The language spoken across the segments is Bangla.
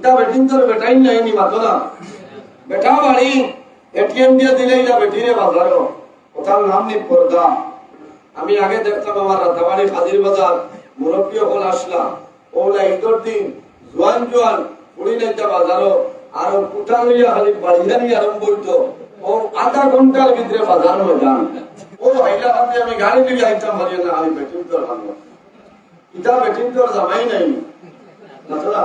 ইটা বেটিন তোর বেটাই নাই নি মাতো না বেটা বাড়ি এটিএম দিয়ে দিলেই না বেটিরে বাজারও কোথাও নাম নি পর্দা। আমি আগে দেখতাম আমার রাতাবাড়ি হাজির বাজার, মুরব্বী হল আসলাম ওলা ঈদর দিন জোয়ান জোয়ান পুরি নাইতা বাজারও আর কুটা লইয়া খালি বাড়িয়ানি আরম্ভ হইতো। ও আধা ঘণ্টার ভিতরে বাজার হয়ে যান। ও হাইলা হাতে আমি গাড়ি লিয়ে আইতাম বাড়িয়ে না, আমি বেটিন তোর ভালো ইটা বেটিন তোর জামাই নাই। নাতলা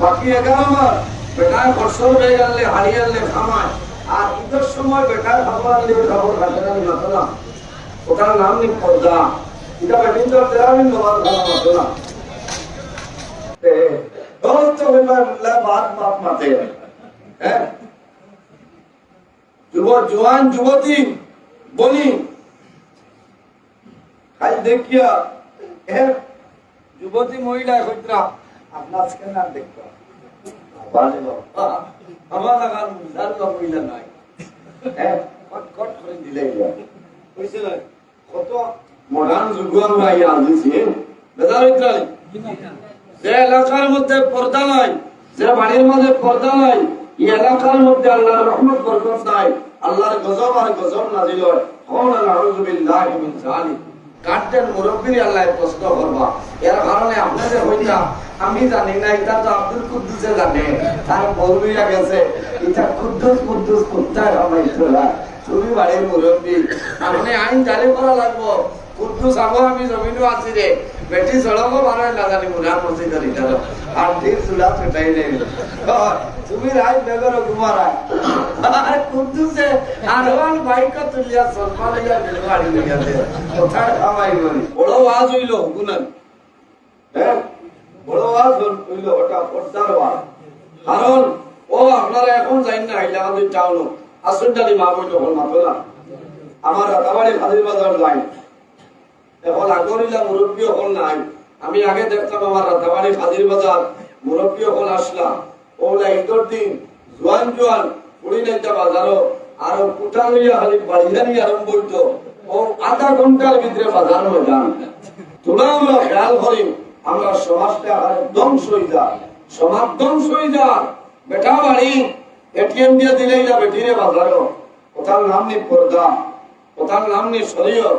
বাকি এগারো মাস বেটার ফসল হয়ে গেলে হারিয়ালে খামায় আর ঈদের সময় বেটার খাবার নিয়ে খাবার হাজারানি মাতলা ওটার নাম নি পর্দা। এটা বেটিন তো তেরামিন নবাদ খানা মাতলা গলত হইবার বাদ বাদ মাতে হ্যাঁ? যুব জোয়ান, যুবতী বলি খাই দেখিয়া হ্যাঁ, যুবতী মহিলা হইতরা আমার বা নাই। হ্যাঁ। কট কট করে দিলে। কইছে না? কত মডার্ন যুগ আমরা দিছি বেদার যে এলাকার মধ্যে পর্দা নাই যে বাড়ির মধ্যে পর্দা নাই এই এলাকার মধ্যে আল্লাহর রহমত বরকত নাই আল্লাহর গজব আর গজব নাজিল হয়। হন আউযু বিল্লাহি মিন জালিক মুরব্বীর আল্লাহ প্রশ্ন করবা। এর কারণে আপনাদের হইতা, আমি জানি না, এটা তো আব্দুল কুদ্দুসে জানে। তার বলবিয়া গেছে, এটা কুদ্দুস কুদ্দুস কুত্তায় রামাইতো না তুমি বাড়ির মুরব্বী আপনি আইন জারি করা লাগবো। কুদ্দুস আগো আমি জমিনও আছি রে। বেটি সড়কও বারো না জানি মুরা মসজিদের ইটার আর চুলা ফেটাই নেই। তুমি রাই বেগর আর কুদ্দুসে বাইক তুলিয়া সলমান ইয়া বিলবাড়ি লিয়া দে করি বড় আওয়াজ হইল গুনান হ্যাঁ বড় আওয়াজ হইল ওটা পর্দার আওয়াজ। কারণ ও আপনারা এখন যাই না হাইলাকান্দি টাউন আসুন জানি মা বই তখন মাতো না আমার রাতাবাড়ি হাজির বাজার যাই এখন আগরিলা মুরব্বী হল নাই। আমি আগে দেখতাম আমার রাতাবাড়ি হাজির বাজার। মুরব্বী হল আসলাম। ওলা ঈদর দিন জোয়ান জোয়ান পুরি নাইতা বাজারও। আর কুটা লইয়া খালি বাড়িয়ানি আরম্ভ হইতো। ও আধা ঘণ্টার ভিতরে বাজার হয়ে যান। তোরা আমরা খেয়াল করি, আমরা সমাজটা হয়ে যায়। সমাজ ধ্বংস হয়ে যায়। বেটা বাড়ি, এটিএম দিয়ে দিলেই না বেটিরে বাজারও। কোথার নাম নি পর্দা কোথার নাম নি শরীয়ত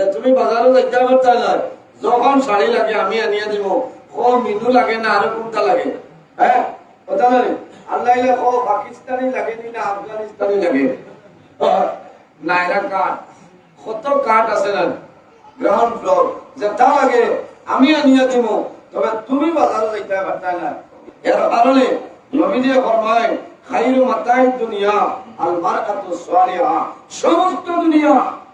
যে তুমি বাজারে যাইতে পারতা না যখন শাড়ি লাগে আমি আনিয়ে দিব। ও মিনু লাগে না আরও কোনটা লাগে? হ্যাঁ কথা আল্লাহ পাকিস্তানি লাগে নি আফগানিস্তানি লাগে? নাইরা কাঠ। কত কাঠ আছে না? গ্রাউন্ড ফ্লোর লাগে, আমি আনিয়ে দিব। তবে তুমি বাজারে যাইতে পারতা না এর কারণে নবীজি ফরমায় খাইরু মাতাই দুনিয়া, আল বারাকাতু সালিহা সমস্ত দুনিয়া।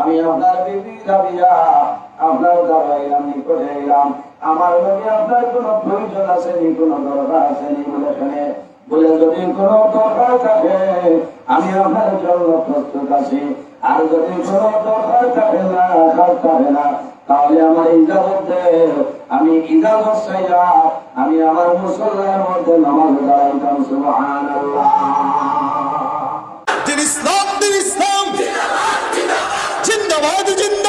আমি আপনার বিবি রাবিয়া আপনার দাঁড়াইলাম নিকটে এলাম আমার লগে আপনার কোনো প্রয়োজন আছে নি কোনো দরকার আছে নি বলে শুনে। বলে যদি কোনো দরকার থাকে, আমি আপনার জন্য প্রস্তুত আছি। আর যদি কোনো দরকার থাকে না আঘাত থাকে না, তাহলে আমার ইজাজত দে আমি ইজাজত চাইয়া আমি আমার মুসল্লার মধ্যে নামাজ দাঁড়াইতাম সুবহানাল্লাহ। যদি জিন্দ